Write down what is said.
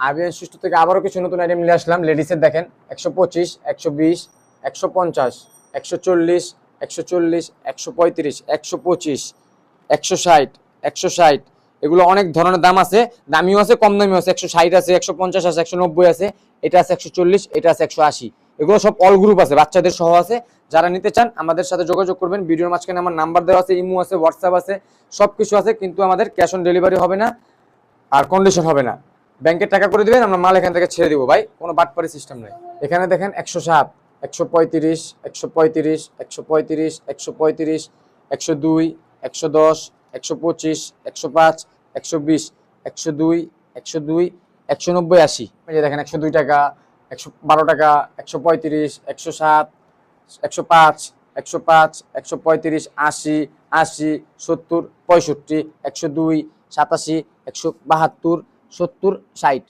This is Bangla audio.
আবিয়ান সুস্থ থেকে আবারও কিছু নতুন আইটেম নিয়ে আসলাম। লেডিসের দেখেন, একশো পঁচিশ, একশো বিশ, একশো পঞ্চাশ, একশো চল্লিশ একশো চল্লিশ, একশো পঁয়ত্রিশ, একশো পঁচিশ, একশো ষাট একশো ষাট। এগুলো অনেক ধরনের দাম আছে। দামিও আছে, কম দামিও আছে। একশো ষাট আছে, একশো পঞ্চাশ আছে, একশো নব্বই আছে, এটা আছে একশো চল্লিশ, এটা আছে একশো আশি। এগুলো সব অল গ্রুপ আছে, বাচ্চাদের সহ আছে। যারা নিতে চান, আমাদের সাথে যোগাযোগ করবেন। ভিডিওর মাঝখানে আমার নাম্বার দেওয়া আছে, ইমো আছে, হোয়াটসঅ্যাপ আছে সব কিছু আছে, কিন্তু আমাদের ক্যাশ অন ডেলিভারি হবে না, আর কন্ডিশন হবে না। ব্যাংকের টাকা করে দিবেন, আমরা মাল এখান থেকে ছেড়ে দিব, ভাই। কোনো বাটপারি সিস্টেম নেই। এখানে দেখেন একশো সাত, একশো পঁয়ত্রিশ একশো পঁয়ত্রিশ একশো পঁয়ত্রিশ একশো পঁয়ত্রিশ, একশো দুই, একশো দশ, একশো পঁচিশ, একশো পাঁচ, একশো বিশ, একশো দুই একশো দুই, একশো নব্বই, আশি। এই দেখেন একশো দুই টাকা, একশো বারো টাকা, একশো পঁয়ত্রিশ, একশো সাত, একশো পাঁচ একশো পাঁচ, একশো পঁয়ত্রিশ, আশি আশি, সত্তর, পঁয়ষট্টি, একশো দুই, সাতাশি, একশো বাহাত্তর সত্তর ষাট।